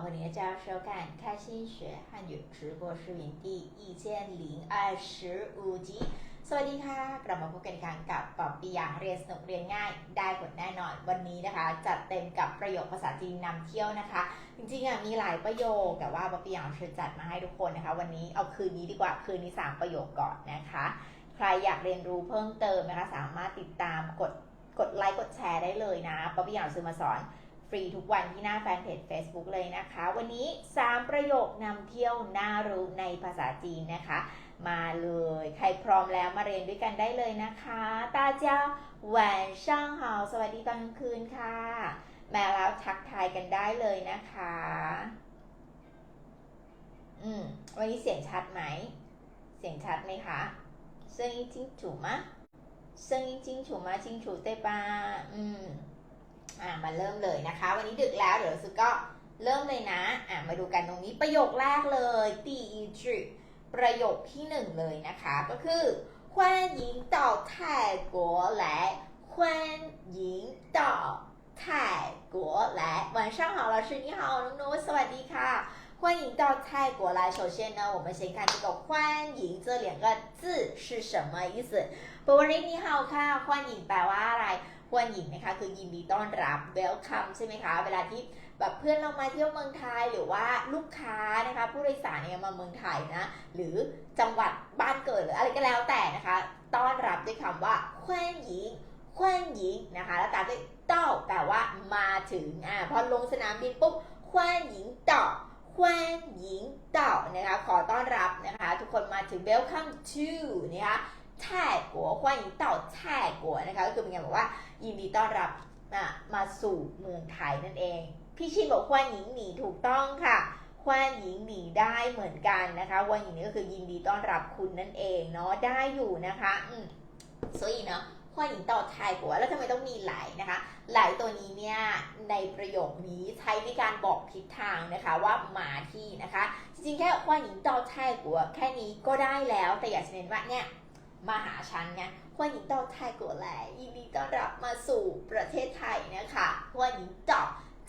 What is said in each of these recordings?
和您的家收看开心学汉语直播视频第一千零二十五集สวัสดีค่ะกลับมาพบกันอีกครั้งกับปอบปีอย่างเรียนสนุกเรียนง่ายได้ผลแน่นอนวันนี้นะคะ จัดเต็มกับประโยคภาษาจีนนำเที่ยวนะคะ จริงๆอ่ะมีหลายประโยคแต่ว่าปอบปีอย่างเชิญจัดมาให้ทุกคนนะคะ วันนี้เอาคืนนี้ดีกว่าคืนนี้สามประโยคก่อนนะคะ ใครอยากเรียนรู้เพิ่มเติมนะคะ สามารถติดตามกดกดไลค์กดแชร์ได้เลยนะป๊อปปี้อยากซื้อมาสอน ฟรีทุกวันที่หน้าแฟนเพจ Facebook เลยนะคะ วันนี้ 3 ประโยคนำเที่ยวน่ารู้ในภาษาจีนนะคะ มาเลย ใครพร้อมแล้วมาเรียนด้วยกันได้เลยนะคะตาเจ้าหวานช่างเฮาสวัสดีตอนกลางคืนค่ะ มาแล้วทักทายกันได้เลยนะคะ อืม วันนี้เสียงชัดไหม เสียงชัดไหมคะเสียงจริงถูกไหมเสียงจริงถูกไหมจริงถูกได้ปะอืมอ่ะมาเริ่มเลยนะคะ วันนี้ดึกแล้วเดี๋ยวสุก็เริ่มเลยนะอ่ะมาดูกันตรงนี้ประโยคแรกเลย第一句ประโยคที่หนึ่งเลยนะคะ ก็คือ欢迎到泰国来欢迎到泰国来晚上好老师你好น้องนุชสวัสดีค่ะ欢迎到泰国来首先呢我们先看这个欢迎这两个字是什么意思ปวรินี่ฮาวค่ะ欢迎แปลว่าอะไร ควนหญินนะคะคือยินดีต้อนรับ welcome ใช่ไหมคะ เวลาที่แบบเพื่อนเรามาเที่ยวเมืองไทยหรือว่าลูกค้านะคะผู้โดยสารเนี่ยมาเมืองไทยนะหรือจังหวัดบ้านเกิดหรืออะไรก็แล้วแต่นะคะ ต้อนรับด้วยคำว่าควนหญิงควนหญิงนะคะแล้วตามด้วยเต้าแปลว่ามาถึงอ่าพอลงสนามบินปุ๊บควนหญิงเต่าควนหญิงเต่านะคะขอต้อนรับนะคะ ทุกคนมาถึง welcome to นะคะไท่กัวควนหญิงเต่าไท่กัวนะคะก็คือเป็นไงบอกว่า ยินดีต้อนรับนะมาสู่เมืองไทยนั่นเอง พี่ชินบอกฮวนหญิงหนีถูกต้องค่ะฮวนหญิงหนีได้เหมือนกันนะคะฮวนหญิงนี่ก็คือยินดีต้อนรับคุณนั่นเองเนาะได้อยู่นะคะอืม所以呢ฮวนหญิงต่อไทยกัวแล้วทำไมต้องมีไหลนะคะ ไหลตัวนี้เนี่ยในประโยคนี้ใช้ในการบอกทิศทางนะคะว่ามาที่นะคะ จริงๆแค่ฮวนหญิงต่อไทยกัวแค่นี้ก็ได้แล้ว แต่อยากจะเน้นว่าเนี่ยมาหาฉันไง 欢迎到泰国来ยินดีต้อนรับมาสู่ประเทศไทยนะคะ欢迎到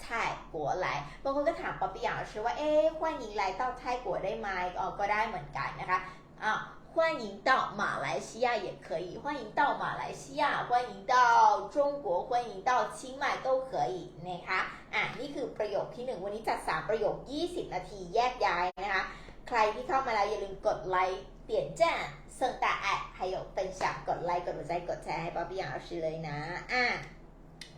泰国来บางคนก็ถามป๊อปปี้อย่างชื่อว่าเอ๊ะ欢迎来到泰国ได้ไหมอ๋อก็ได้เหมือนกันนะคะอ่า欢迎到马来西亚也可以欢迎到马来西亚欢迎到中国欢迎到清迈都可以นะคะอ่ะนี่คือประโยคที่หนึ่งวันนี้จัดสามประโยค 20 นาทีแยกย้ายนะคะ ใครที่เข้ามาแล้วอย่าลืมกดไลค์เปลี่ยนแจ้ง เซิงตาแอดให้ยกเป็นฉากกดไลค์กดหัวใจกดแชร์ให้ป๊อปปี้อย่างเอาชื่อเลยนะอ่ะ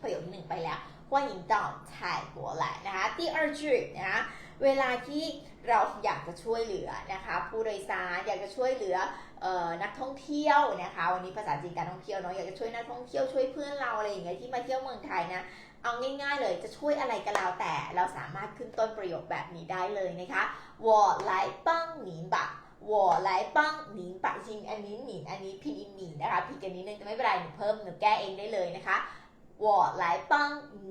ประโยคที่หนึ่งไปแล้ว欢迎到泰国来นะคะ第二句นะคะเวลาที่เราอยากจะช่วยเหลือนะคะ ผู้โดยสารอยากจะช่วยเหลือเอ่อนักท่องเที่ยวนะคะ วันนี้ภาษาจีนการท่องเที่ยวเนาะอยากจะช่วยนักท่องเที่ยวช่วยเพื่อนเราอะไรอย่างเงี้ยที่มาเที่ยวเมืองไทยนะ เอาง่ายๆเลยจะช่วยอะไรก็แล้วแต่เราสามารถขึ้นต้นประโยคแบบนี้ได้เลยนะคะ我来帮您吧 我来帮您吧จริงอันนี้หนินอันนี้พินอินหนินนะคะผิดกันนิดนึงแต่ไม่เป็นไรหนูเพิ่มหนูแก้เองได้เลยนะคะ我来帮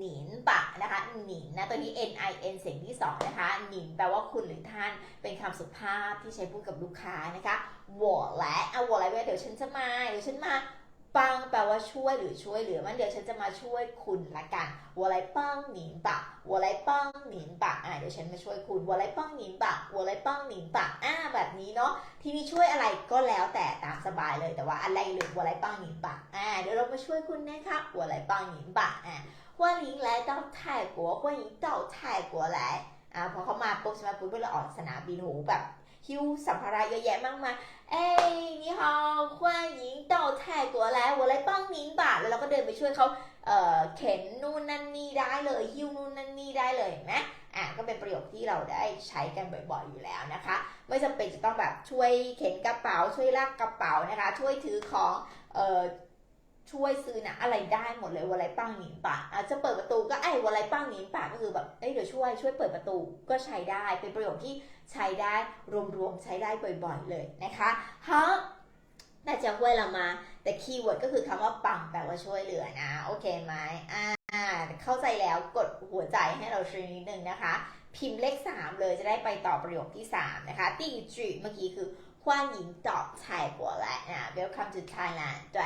您吧นะคะหนินนะตัวนี้ n i n เสียงที่สองนะคะหนินแปลว่าคุณหรือท่านเป็นคำสุภาพที่ใช้พูดกับลูกค้านะคะ我来อ่ะ我来เดี๋ยวฉันจะมาเดี๋ยวฉันมา ปังแปลว่าช่วยหรือช่วยเหลือมันเดี๋ยวฉันจะมาช่วยคุณละกัน我来帮您吧我来帮您吧อ่าเดี๋ยวฉันมาช่วยคุณ我来帮您吧我来帮您吧อ่าแบบนี้เนาะทีนี้ช่วยอะไรก็แล้วแต่ตามสบายเลยแต่ว่าอะไรหรือ我来帮您吧อ่าเดี๋ยวเรามาช่วยคุณนะคะ我来帮您吧อ่า欢迎来到泰国欢迎到泰国来อ่าพอเขามาปุ๊บใช่ไหมปุ๊บเราออกสนามบินหูแบบ หิ้วสัมภาระเยอะแยะมากมาย เอ้ย你好欢迎到泰国来我来帮您吧แล้วเราก็เดินไปช่วยเขาเอ่อเข็นนู่นนั่นนี่ได้เลยหิ้วนู่นนั่นนี่ได้เลยเห็นไหมอ่ะก็เป็นประโยคที่เราได้ใช้กันบ่อยๆอยู่แล้วนะคะ ไม่จำเป็นจะต้องแบบช่วยเข็นกระเป๋า ช่วยลากกระเป๋านะคะ ช่วยถือของเอ่อช่วยซื้อนะอะไรได้หมดเลยวันไรป้างหนิงปะอาจจะเปิดประตูก็ไอ้วันไรป้างหนิงปะก็คือแบบเอ้ยเดี๋ยวช่วยช่วยเปิดประตูก็ใช้ได้เป็นประโยคที่ ใช้ได้รวมๆใช้ได้บ่อยๆเลยนะคะ好น่าจะห้วยละมา แต่คีย์เวิร์ดก็คือคำว่าปังแปลว่าช่วยเหลือนะ โอเคไหมอ่าเข้าใจแล้วกดหัวใจให้เราช่วยนิดนึงนะคะ พิมพ์เลข 3 เลยจะได้ไปต่อประโยคที่ 3 นะคะ第一句เมื่อกี้คือ欢迎到泰国来啊 Welcome to Thailand 对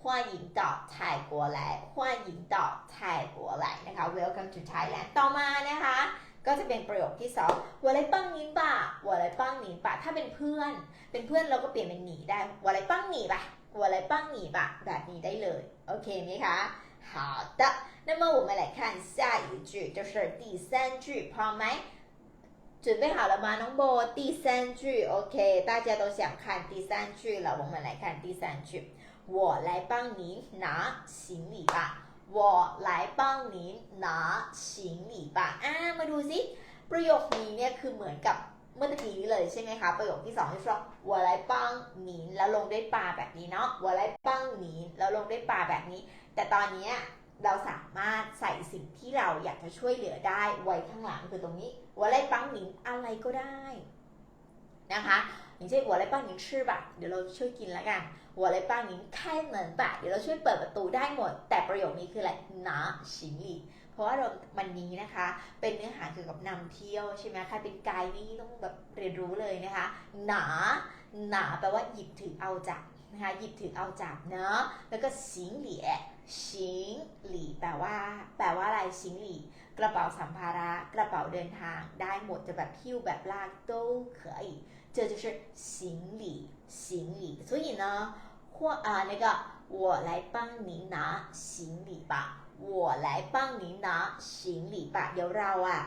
欢迎到泰国来欢迎到泰国来นะคะ Welcome to Thailand ต่อมานะคะ ก็จะเป็นประโยคที่สอง我来帮您吧我来帮您吧ถ้าเป็นเพื่อน เป็นเพื่อนเราก็เปลี่ยนเป็นหนีได้我来帮你吧我来帮你吧แบบนี้ได้เลย โอเคไหมคะ好的那么我们来看下一句就是第三句พร้อมไหม准备好了吗น้องโบ第三句 OK 大家都想看第三句了我们来看第三句我来帮您拿行李吧 วอหลายป้องนี้หนาฉิงหนีป่าอ่ามาดูซิ ประโยคนี้เนี่ยคือเหมือนกับเมื่อกี้เลยใช่ไหมคะ ประโยคที่สองที่ฟลอวัวไรปังหนีแล้วลงด้วยปลาแบบนี้เนาะวัวไรปังหนีแล้วลงด้วยปลาแบบนี้ แต่ตอนนี้เราสามารถใส่สิ่งที่เราอยากจะช่วยเหลือได้ไว้ข้างหลังคือตรงนี้วัวไรปังหนีอะไรก็ได้นะคะ อย่างเช่น我来帮您吃吧เดี๋ยวเราช่วยกินแล้วกัน我来帮您开门吧เดี๋ยวเราช่วยเปิดประตูได้หมด แต่ประโยคนี้คืออะไร拿行李เพราะว่าเราวันนี้นะคะ เป็นเนื้อหาเกี่ยวกับนำเที่ยวใช่ไหมใครเป็นไกด์นี่ต้องแบบเรียนรู้เลยนะคะ หนา หนาแปลว่าหยิบถือเอาจับนะคะหยิบถือเอาจับเนาะแล้วก็สิงหลี่สิงหลี่แปลว่า แปลว่าอะไรสิงหลี่กระเป๋าสัมภาระ กระเป๋าเดินทางได้หมดจะแบบหิ้วแบบลาก都可以 这就是行李行李所以呢或啊那个我来帮您拿行李吧我来帮您拿行李吧เดี๋ยวเราอ่ะ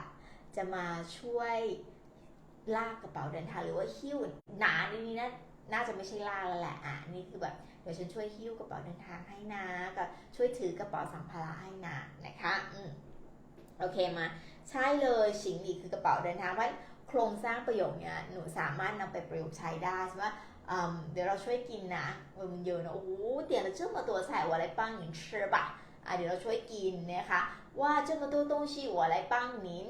จะมาช่วยลากกระเป๋าเดินทางหรือว่าหิ้วหนานี่นะ น่าจะไม่ใช่ลากแล้วแหละ อ่ะ นี่คือแบบ เดี๋ยวฉันช่วยหิ้วกระเป๋าเดินทางให้นะกับช่วยถือกระเป๋าสัมภาระให้นะนะคะ อืม โอเคมา ใช่เลยสิงหลีคือกระเป๋าเดินทางเพราะ โครงสร้างประโยคเนี้ยหนูสามารถนำไปประยุกต์ใช้ได้ใช่ไหมเดี๋ยวเราช่วยกินนะมันเยอะนะโอ้เดี๋ยวเราเชื่อมาตัวใส่หัวไรปังหนินเชื่อป่ะเดี๋ยวเราช่วยกินนะคะว่าเชื่อมาตัวต้งชีหัวะไรปังหนิน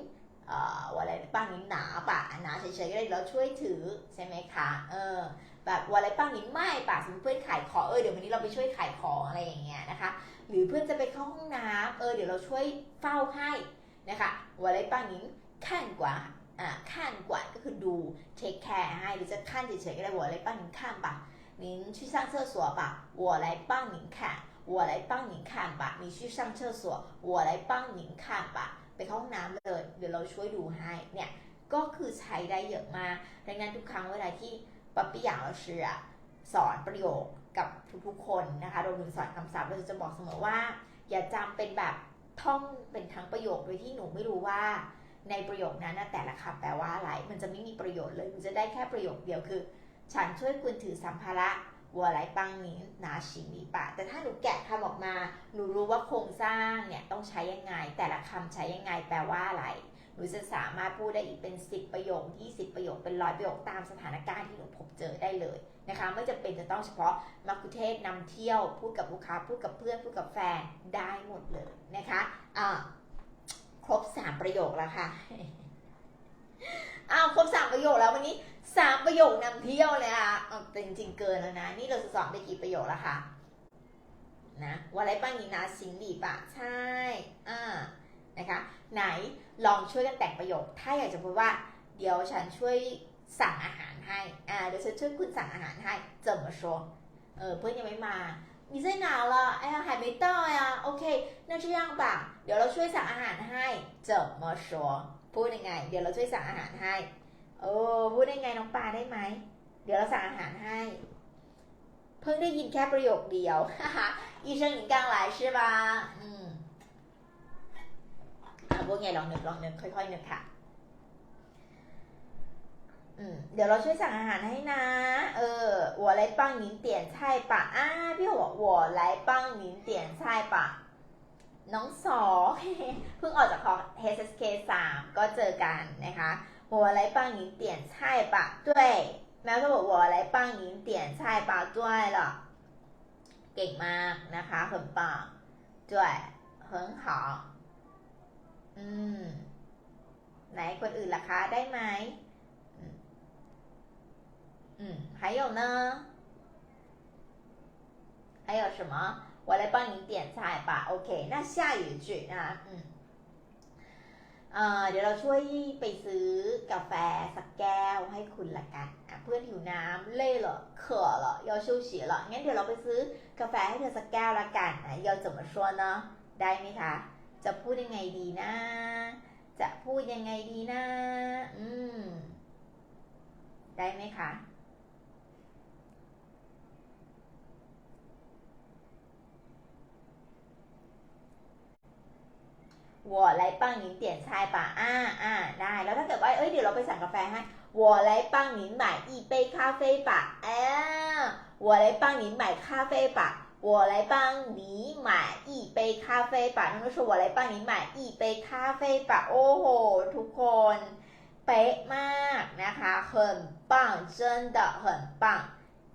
หัวอะไรปังหนินหนาปะหนาเฉยๆก็ได้เราช่วยถือใช่ไหมคะเออแบบหัวไรปังหนินไม่ปะสมมติเพื่อนขายของเออเดี๋ยววันนี้เราไปช่วยขายของอะไรอย่างเงี้ยนะคะ หรือเพื่อนจะไปเข้าห้องน้ำเออเดี๋ยวเราช่วยเฝ้าให้นะคะหัวไรปังหนินขั้นกว่า อ่าขั้นกว่าก็คือดูเทคแคร์ให้หรือจะขั้นเฉยๆก็ได้我来帮您看吧您去上厕所吧我来帮您看我来帮您看吧你去上厕所我来帮您看吧ไปเข้าห้องน้ำเลย เดี๋ยวเราช่วยดูให้เนี่ยก็คือใช้ได้เยอะมากดังนั้นทุกครั้งเวลาที่ ป๊ปปี้อย่างเราเชื่อสอนประโยคกับทุกๆคนนะคะรวมถึงสอนคำศัพท์เราจะบอกเสมอว่า อย่าจำเป็นแบบท่องเป็นทั้งประโยคโดยที่หนูไม่รู้ว่า ในประโยคนั้นนะแต่ละคำแปลว่าอะไร มันจะไม่มีประโยชน์เลย มันจะได้แค่ประโยคเดียวคือ ฉันช่วยคุณถือสัมภาระวัวไรปังนี้นาชิมีปะ แต่ถ้าหนูแกะคำออกมา หนูรู้ว่าโครงสร้างเนี่ยต้องใช้ยังไง แต่ละคำใช้ยังไงแปลว่าอะไร หนูจะสามารถพูดได้อีกเป็น 10 ประโยค 20 ประโยค เป็นร้อยประโยคตามสถานการณ์ที่หนูพบเจอได้เลยนะคะไม่จำเป็นจะต้องเฉพาะมักคุเทศนำเที่ยว พูดกับลูกค้า พูดกับเพื่อน พูดกับแฟน ได้หมดเลยนะคะอ่า ครบสามประโยคแล้วค่ะอ้าวครบสามประโยคแล้ววันนี้สามประโยคนำเที่ยวเลยอะแต่จริงๆเกินแล้วนะ นี่เราจสอนไปกี่ประโยคแล้วค่ะ นะวันไรบ้างนี่นะสิงหลีปะใช่ อ่า นะคะ ไหนลองช่วยกันแต่งประโยค ถ้าอยากจะพูดว่า เดี๋ยวฉันช่วยสั่งอาหารให้ อ่า เดี๋ยวฉันช่วยคุณสั่งอาหารให้เจมมาโชเออ เพื่อนยังไม่มา 你在哪了哎呀还没到呀 OK 那这样吧เดี๋ยวเราช่วยสั่งอาหารให้怎么说พูดยังไง เดี๋ยวเราช่วยสั่งอาหารให้เออพูดได้ไงน้องปลาได้ไหม เดี๋ยวเราสั่งอาหารให้ เพิ่งได้ยินแค่ประโยคเดียว ฮ่าฮ่า医生你刚来是吧อืม อ่ะพวกไงลองนึกลองนึกค่อยๆนึกค่ะ อืม เดี๋ยวเราช่วยสั่งอาหารให้นะ เออ我来帮您点菜吧อ่าพี่บอก我来帮您点菜吧น้องสอ เพิ่งออกจากคอร์ส HSK 3 ก็เจอกันนะคะ我来帮您点菜吧对แม่ก็บอก我来帮您点菜吧对了เก่งมากนะคะ很棒对很好อืม ไหนคนอื่นล่ะคะได้ไหมอืม อืม还有呢还有什么我来帮你点菜吧 OK 那下一句นะคะอืมเอ่อเดี๋ยวเราช่วยไปซื้อกาแฟสักแก้วให้คุณละกันอ่ะเพื่อนหิวน้ำเล่เหรอเข่อเหรอ要休息了งั้นเดี๋ยวเราไปซื้อกาแฟให้เธอสักแก้วละกันอ่ะ要怎么说呢ได้ไหมคะ จะพูดยังไงดีนะ จะพูดยังไงดีนะ อืม ได้ไหมคะ 我来帮您点菜吧อ่าอ่าได้ แล้วถ้าเกิดว่า เอ้ย เดี๋ยวเราไปสั่งกาแฟให้我来帮您买一杯咖啡吧อ่า我来帮您买咖啡吧我来帮你买一杯咖啡吧น้องนุช我来帮你买一杯咖啡吧โอ้โห ทุกคน เป๊ะมากนะคะ很棒真的很棒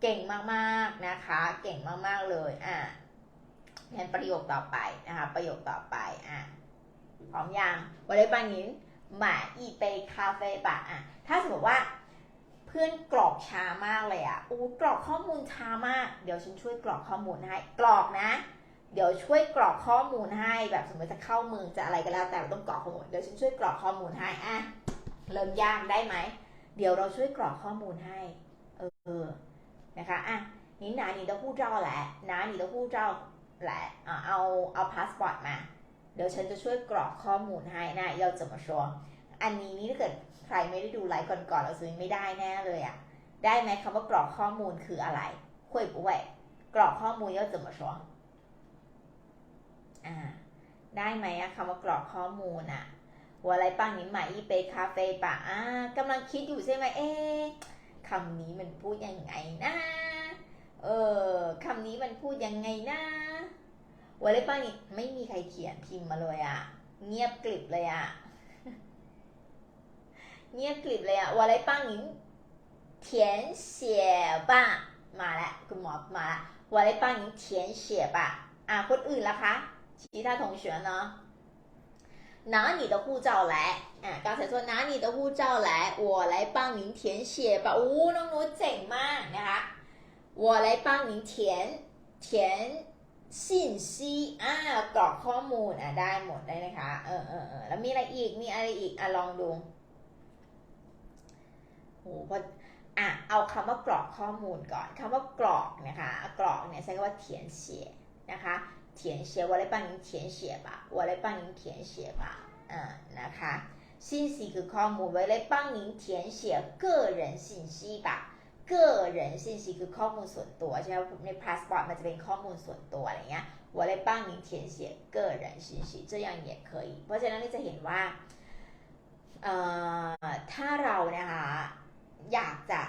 เก่งมากๆนะคะ เก่งมากๆเลย อ่ะงั้นประโยคต่อไปนะคะ ประโยคต่อไป อ่ะ พร้อมยังวอลเลย์บานินหมาอีเปคาเฟ่บะอะถ้าสมมติว่าเพื่อนกรอกช้ามากเลยอะอู้กรอกข้อมูลช้ามาก เดี๋ยวฉันช่วยกรอกข้อมูลให้ กรอกนะ เดี๋ยวช่วยกรอกข้อมูลให้แบบสมมติจะเข้าเมืองจะอะไรก็แล้วแต่ต้องกรอกข้อมูล เดี๋ยวฉันช่วยกรอกข้อมูลให้อะเริ่มยากได้ไหม เดี๋ยวเราช่วยกรอกข้อมูลให้ เออ นะคะอะนี่นาหนีเต้าหู้เจ้าแหละนานีเต้าหู้เจ้าแหละเอาเอาพาสปอร์ตมา เดี๋ยวฉันจะช่วยกรอกข้อมูลให้นะเราจะมาชววอันนี้นี่ถ้าเกิดใครไม่ได้ดูไลฟ์ก่อนๆเราซื้อไม่ได้แน่เลยอะได้ไหมคำว่ากรอกข้อมูลคืออะไรคุยปุ้กรอกข้อมูลเราจะมาชววอ่าได้ไหมอะคำว่ากรอกข้อมูลอะหัวไรปังนิ้มหมาอีเปคาเฟ่ปะอ่ากำลังคิดอยู่ใช่ไหมเอ๊คำนี้มันพูดยังไงนะ เออคำนี้มันพูดยังไงนะ วอลเลย์บอลนี่ไม่มีใครเขียนพิมพ์มาเลยอะเงียบกลิบเลยอะเงียบกลิบเลยอะวอลเลย์บอลนี่เทียนเสียบ้ามาแล้วคุณหมอมาแล้ววอลเลย์บอลนี่เทียนเสียบ้าอ่ะคนอื่นล่ะคะ其他同学呢拿你的护照来อ่ะ刚才说拿你的护照来我来帮您填写吧อู้น้องนุชเจ๋งมากนะคะ我来帮您填填 信息อ่ากรอกข้อมูลอ่ะได้หมดได้นะคะ เออเออเออแล้วมีอะไรอีก มีอะไรอีก อ่ะลองดูโหพออ่ะเอาคำว่ากรอกข้อมูลก่อนคำว่ากรอกนะคะกรอกเนี่ยใช้คำว่าเทียนเสียนะคะเทียนเสีย我来帮您填写吧我来帮您填写吧อ่านะคะ信息คือข้อมูล我来帮您填写个人信息吧 个人信息คือข้อมูลส่วนตัวใช่ไหมในพาสปอร์ตมันจะเป็นข้อมูลส่วนตัวอะไรเงี้ย我来帮您填写个人信息这样也可以เพราะฉะนั้นนี่จะเห็นว่าเอ่อถ้าเรานะคะอยากจะ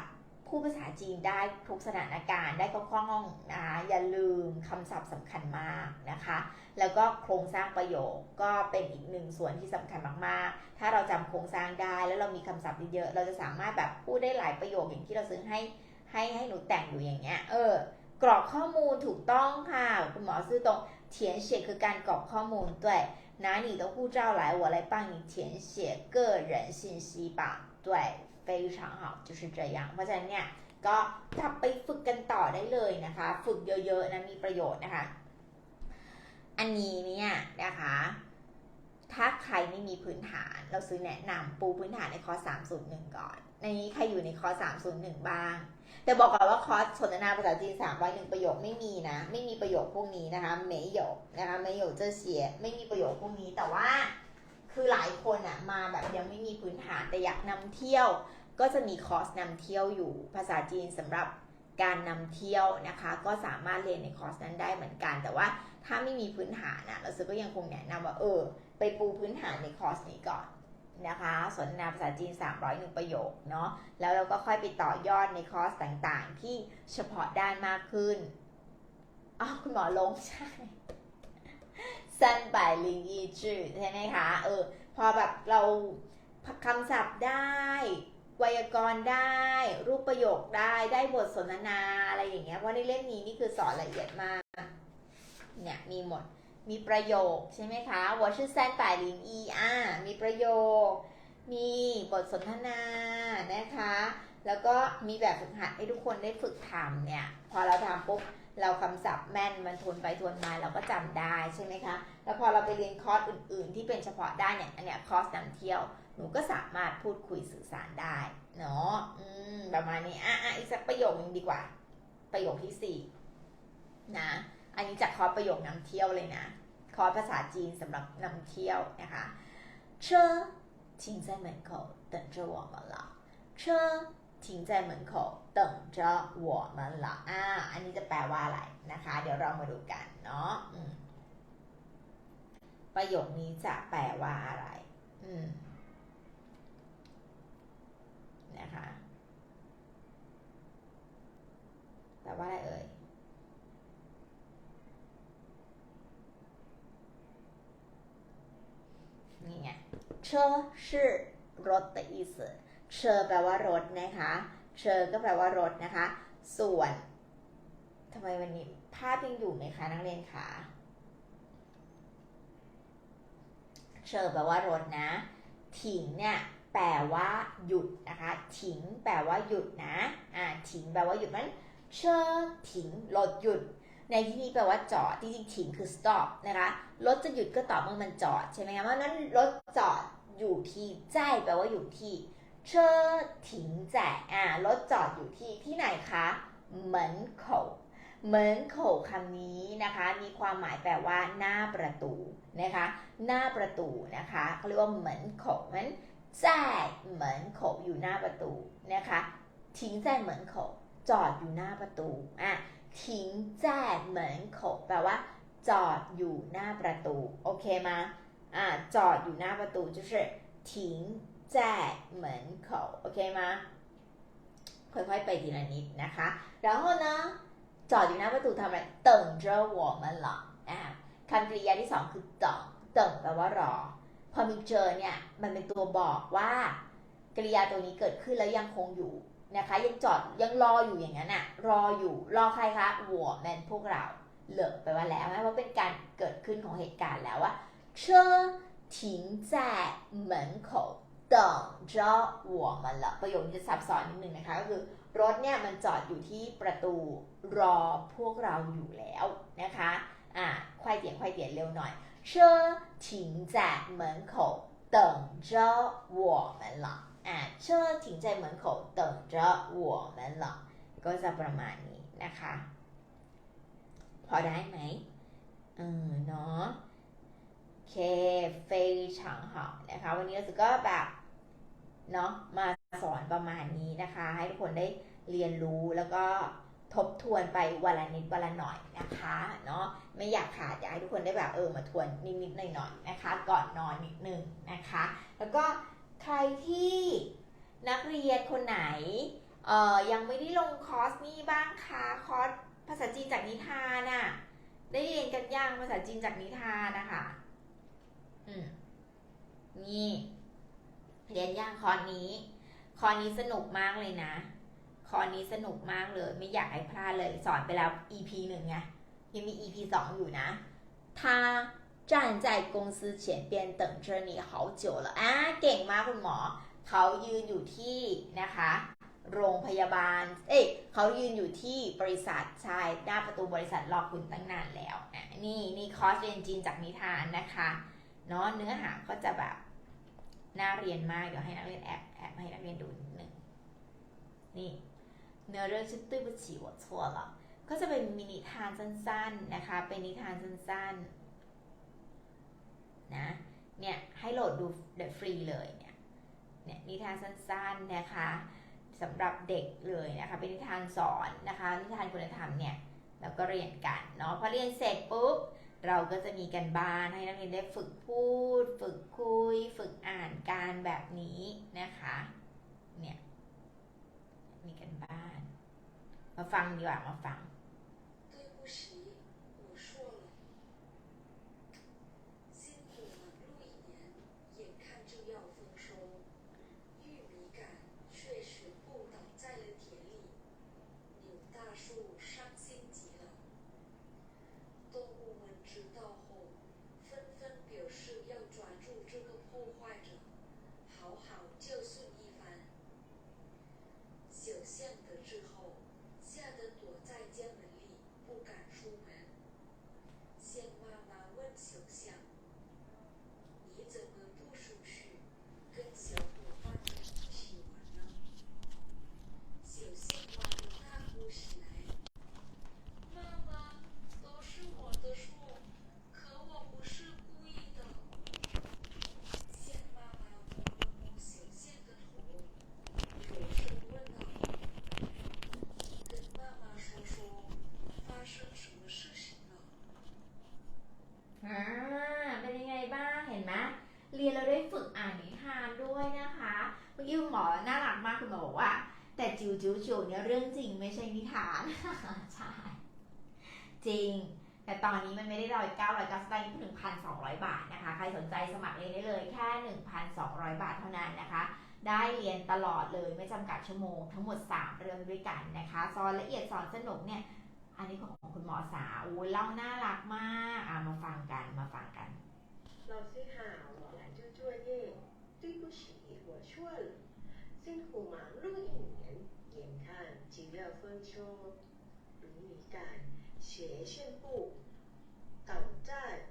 พูดภาษาจีนได้ทุกสถานการณ์ได้ก็คล่องนะคะอย่าลืมคำศัพท์สำคัญมากนะคะ แล้วก็โครงสร้างประโยคก็เป็นอีกหนึ่งส่วนที่สำคัญมากๆ ถ้าเราจำโครงสร้างได้แล้วเรามีคำศัพท์เยอะๆเราจะสามารถแบบพูดได้หลายประโยคอย่างที่เราซื้อให้ให้ให้หนูแต่งอยู่อย่างเงี้ย เออ กรอกข้อมูลถูกต้องค่ะ คุณหมอซื่อตรงเทียนเฉียคือการกรอกข้อมูลด้วย拿你的护照来我来帮你填写个人信息吧对 非常好就是这样เพราะฉะนั้นเนี่ยก็กลับไปฝึกกันต่อได้เลยนะคะ ฝึกเยอะๆนะมีประโยชน์นะคะ อันนี้เนี่ยนะคะ ถ้าใครไม่มีพื้นฐาน เราซื้อแนะนำปูพื้นฐานในคอร์ส301 ก่อน ในนี้ใครอยู่ในคอร์ส301 บ้าง แต่บอกก่อนว่าคอร์สสนทนาภาษาจีน301ประโยคไม่มีนะ ไม่มีประโยคพวกนี้นะคะไม่有นะคะไม่有这些ไม่มีประโยคพวกนี้ แต่ว่า คือหลายคนอะมาแบบยังไม่มีพื้นฐานแต่อยากนำเที่ยว ก็จะมีคอร์สนำเที่ยวอยู่ภาษาจีนสำหรับการนำเที่ยวนะคะ ก็สามารถเรียนในคอร์สนั้นได้เหมือนกัน แต่ว่าถ้าไม่มีพื้นฐานอะเราซื้อก็ยังคงแนะนำว่าเออ ไปปูพื้นฐานในคอร์สนี้ก่อนนะคะสนทนาภาษาจีน 301 ประโยคเนาะแล้วเราก็ค่อยไปต่อยอดในคอร์สต่างๆ ที่เฉพาะด้านมากขึ้นอ้าวคุณหมอลงใช่สั้นบ่ายลิงอีจืดใช่ไหมคะเออพอแบบเราคำศัพท์ได้ ไวยากรณ์ได้ รูปประโยคได้ได้บทสนทนาอะไรอย่างเงี้ยเพราะในเล่มนี้นี่คือสอนละเอียดมากเนี่ยมีหมดมีประโยคใช่ไหมคะวอช h แซนป่ายลินอีอ่ามีประโยค มีบทสนทนานะคะ แล้วก็มีแบบฝึกหัดให้ทุกคนได้ฝึกทำเนี่ย พอเราทำปุ๊บเราคำศัพท์แม่นมันทวนไปทวนมาเราก็จำได้ใช่ไหมคะ แล้วพอเราไปเรียนคอร์สอื่น ๆ ที่เป็นเฉพาะได้เนี่ยอันเนี้ยคอร์สนำเที่ยว หนูก็สามารถพูดคุยสื่อสารได้ เนาะ อืม ประมาณนี้ อ่ะอ่ะอีกสักประโยคนึงดีกว่า ประโยคที่สี่นะ อันนี้จากคอร์สประโยคนำเที่ยวเลยนะ คอร์สภาษาจีนสำหรับนำเที่ยวนะคะ车 停在门口等着我们了车停在门口等着我们了อ่าอันนี้จะแปลว่าอะไรนะคะ เดี๋ยวเรามาดูกันเนาะอืมประโยคนี้จะแปลว่าอะไร อืม เชอชื่อรถ的意思เชอแปลว่ารถนะคะเชอก็แปลว่ารถนะคะ ส่วนทำไมวันนี้ภาพยังอยู่ไหมคะนักเรียนคะเชอแปลว่ารถนะ ถิงเนี่ย แปลว่าหยุดนะคะ ถิงแปลว่าหยุดนะ อ่า ถิงแปลว่าหยุดนั้นเชอถิงรถหยุด ในที่นี้แปลว่าจอด จริงๆถิงคือ stop นะคะ รถจะหยุดก็ต่อเมื่อมันจอดใช่ไหมคะเพราะฉะนั้นรถจอด อยู่ที่ใจแปลว่าอยู่ที่เชอถิงจอ่ารถจอดอยู่ที่ที่ไหนคะเหมือนโขเหมือนโขคำนี้นะคะ มีความหมายแปลว่าหน้าประตูนะคะ หน้าประตูนะคะเขาเรียกว่าเหมือนโขเหมือนจเหมือนโขอยู่หน้าประตูนะคะทิ้งจเหมือนโขจอดอยู่หน้าประตูอะทิ้งแจเหมือนโขแปลว่า จอดอยู่หน้าประตู โอเคไหม อ่าจอดอยู่หน้าประตู就是停在门口โอเคมาค่อยๆไปทีละนิดนะคะ然后呢จอดอยู่หน้าประตูทำอะไร等着我们了อ่าคำกริยาที่สองคือ等等แปลว่ารอ พอมีเจอเนี่ย มันเป็นตัวบอกว่ากริยาตัวนี้เกิดขึ้นแล้วยังคงอยู่นะคะ ยังจอดยังรออยู่อย่างนั้นอะรออยู่รอใครคะ我们พวกเราเหลิกไปลว่าแล้วนะเพราะเป็นการเกิดขึ้นของเหตุการณ์แล้วว่า 车停在门口等着我们了ประโยคนี้จะซับซ้อนนิดนึงนะคะ ก็คือรถเนี่ยมันจอดอยู่ที่ประตูรอพวกเราอยู่แล้วนะคะอ่าควายเตียนควายเตียนเร็วหน่อย车停在门口等着我们了อ่า车停在门口等着我们了ก็จะประมาณนี้นะคะ พอได้ไหมเออเนาะ เคเฟยฉังหอนะคะ วันนี้เราสึก็แบบเนาะมาสอนประมาณนี้นะคะ ให้ทุกคนได้เรียนรู้แล้วก็ทบทวนไปวันละนิดวันละหน่อยนะคะเนาะไม่อยากขาดอยากให้ทุกคนได้แบบเออมาทวนนิดๆหน่อยๆนะคะ ก่อนนอนนิดนึงนะคะ แล้วก็ใครที่นักเรียนคนไหนเอ่อยังไม่ได้ลงคอร์สนี้บ้างคะคอร์สภาษาจีนจากนิทานอะะได้เรียนกันยังภาษาจีนจากนิทานนะคะ นี่ เรียนย่างคอร์สนี้ คอร์สนี้สนุกมากเลยนะ คอร์สนี้สนุกมากเลย ไม่อยากให้พลาดเลย สอนไปแล้ว EP หนึ่งไงยังมี EP สองอยู่นะ他站在公司前边等着你好久了อ่ะเก่งมากคุณหมอ เขายืนอยู่ที่นะคะ โรงพยาบาล เอ้ยเขายืนอยู่ที่บริษัทใช่หน้าประตูบริษัทรอคุณตั้งนานแล้วอ่ะนี่นี่คอร์สเรียนจีนจากนิทานนะคะ เนาะเนื้อหาก็จะแบบน่าเรียนมากเดี๋ยวให้นักเรียนแอบแอบให้นักเรียนดูหนึ่งนี่เนื้อเรื่องชื่อตื้อประฉีวชัวหรอก็จะเป็นมินิทานสั้นๆนะคะ เป็นนิทานสั้นๆนะเนี่ยให้โหลดดูเดฟรีเลยเนี่ยเนี่ยนิทานสั้นๆนะคะสำหรับเด็กเลยนะคะ เป็นนิทานสอนนะคะนิทานคุณธรรมเนี่ยแล้วก็เรียนกันเนาะพอเรียนเสร็จปุ๊บ เราก็จะมีกันบ้านให้นักเรียนได้ฝึกพูด ฝึกคุย ฝึกอ่านการแบบนี้นะคะ เนี่ย มีกันบ้าน มาฟังดีกว่ามาฟัง จิ๋วจิ๋วจิ๋วเนี่ยเรื่องจริงไม่ใช่นิทานใช่จริง แต่ตอนนี้มันไม่ได้ร้อยเก้าร้อยเก้าสิบได้หนึ่งพันสองร้อยบาทนะคะ ใครสนใจสมัครเรียนได้เลยแค่หนึ่งพันสองร้อยบาทเท่านั้นนะคะ ได้เรียนตลอดเลยไม่จำกัดชั่วโมงทั้งหมดสามเรื่องด้วยกันนะคะสอนละเอียดสอนสนุกเนี่ย อันนี้ของคุณหมอสาอู้เล่าน่ารักมากอะมาฟังกันมาฟังกันเราซื้อหาวหลานจุ้ยจุ้ยเย่จุ้ยผู้ฉีหัวช่วย 辛苦忙碌一年，眼看就要丰收，如米秆学线部倒在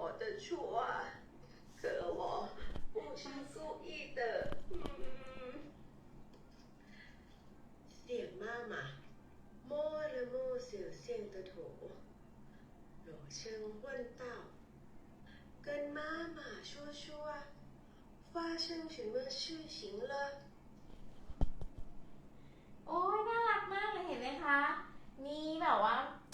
我的错啊！可我不是故意的。嗯。小妈妈摸了摸小象的头，柔声问道：“跟妈妈说说啊，发生什么事情了？” โอ้ยน่ารักมากเลยเห็นไหมคะ มีแบบว่า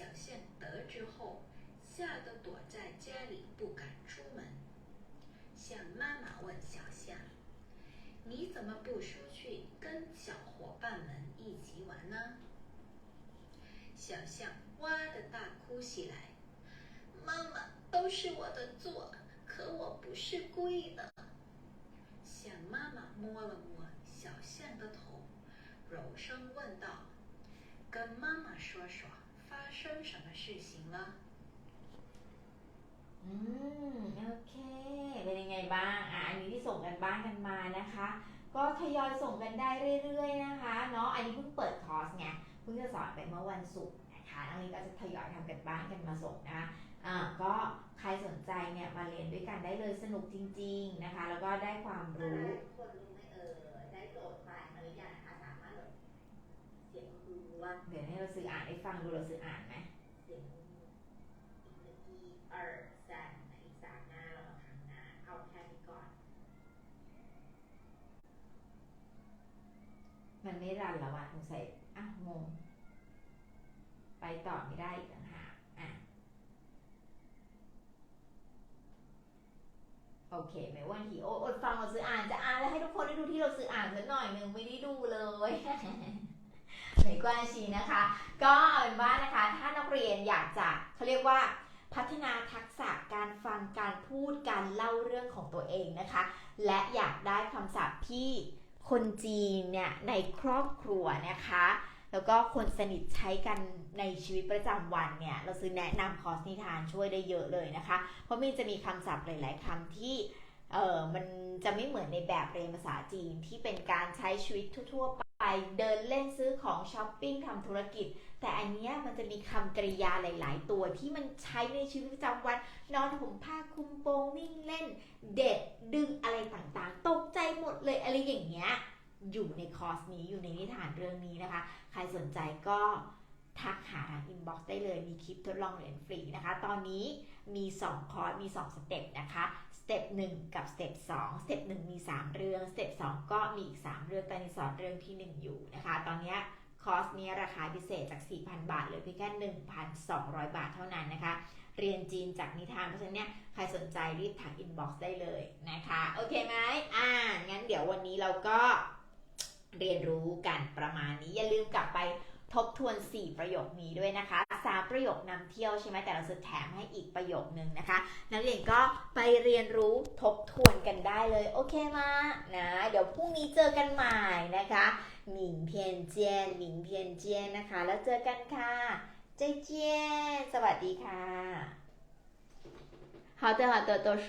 小象得知后，吓得躲在家里不敢出门。象妈妈问小象：“你怎么不出去跟小伙伴们一起玩呢？”小象哇的大哭起来：“妈妈，都是我的错，可我不是故意的。”象妈妈摸了摸小象的头，柔声问道：“跟妈妈说说，发生什么事情了？” อืมโอเค เป็นยังไงบ้างอ่ะอันนี้ที่ส่งกันบ้านกันมานะคะ ก็ทยอยส่งกันได้เรื่อยๆนะคะเนาะอันนี้เพิ่งเปิดคอร์สไงเพิ่งจะสอนไปเมื่อวันศุกร์นะคะอันนี้ก็จะทยอยทำกันบ้านกันมาส่งนะคะอ่าก็ใครสนใจเนี่ยมาเรียนด้วยกันได้เลยสนุกจริง ๆนะคะ แล้วก็ได้ความรู้ คนรู้ไหมเออได้โหลดไฟล์มาหรือยังนะคะ เสียงครูว่าเดี๋ยวให้เราซื้ออ่านให้ฟังดูเราซื้ออ่านไหมเสียงอีกเมื่อกี้เออแซนในอีกสามหน้าเรามาครั้งหน้าเอาแค่นี้ก่อน มันไม่รันแล้วอะสงสัยอ้าวงงไปต่อไม่ได้อีกต่างหากอะโอเคไม่ว่าทีโออดฟังเราซื้ออ่านจะอ่านแล้วให้ทุกคนได้ดูที่เราซื้ออ่านสักหน่อยหนึ่งไม่ได้ดูเลย ไม่กว้านชีนะคะ ก็เอาเป็นว่านะคะ ถ้านักเรียนอยากจะเขาเรียกว่าพัฒนาทักษะการฟังการพูดการเล่าเรื่องของตัวเองนะคะ และอยากได้คำศัพท์ที่คนจีนเนี่ยในครอบครัวนะคะ แล้วก็คนสนิทใช้กันในชีวิตประจำวันเนี่ย เราซื้อแนะนำคอร์สนิทานช่วยได้เยอะเลยนะคะ เพราะมันจะมีคำศัพท์หลาย ๆคำที่เออมันจะไม่เหมือนในแบบเรียนภาษาจีนที่เป็นการใช้ชีวิตทั่วๆไป ไปเดินเล่นซื้อของช้อปปิ้งทำธุรกิจ แต่อันเนี้ยมันจะมีคำกริยาหลาย ๆ ตัวที่มันใช้ในชีวิตประจำวัน นอนห่มผ้าคลุมโปงวิ่งเล่น เด็ดดึงอะไรต่างๆ ตกใจหมดเลยอะไรอย่างเงี้ยอยู่ในคอร์สนี้อยู่ในนิทานเรื่องนี้นะคะ ใครสนใจก็ ทักหาทางอินบ็อกซ์ได้เลยมีคลิปทดลองเรียนฟรีนะคะ ตอนนี้มี 2 คอร์สมี 2 สเต็ปนะคะสเต็ป1กับสเต็ป2สเต็ป1มี 3 เรื่องสเต็ป2ก็มีอีก 3 เรื่องตอนนี้สอนเรื่องที่ 1 อยู่นะคะ ตอนนี้คอร์สนี้ราคาพิเศษจาก 4,000 บาทเหลือเพียงแค่ 1,200 บาทเท่านั้นนะคะ เรียนจีนจากนิทานเพราะฉะนั้นเนี่ยใครสนใจรีบทักอินบ็อกซ์ได้เลยนะคะ โอเคไหมอ่างั้นเดี๋ยววันนี้เราก็เรียนรู้กันประมาณนี้อย่าลืมกลับไป ทบทวน 4 ประโยคนี้ด้วยนะคะ 3 ประโยคนำเที่ยวใช่ไหมแต่เราจะแถมให้อีกประโยคนึงนะคะ นักเรียนก็ไปเรียนรู้ทบทวนกันได้เลย โอเคมานะ เดี๋ยวพรุ่งนี้เจอกันใหม่นะคะหมิงเพียนเจียนหมิงเพียนเจียนนะคะ แล้วเจอกันค่ะเจเจียนสวัสดีค่ะ好的好的都是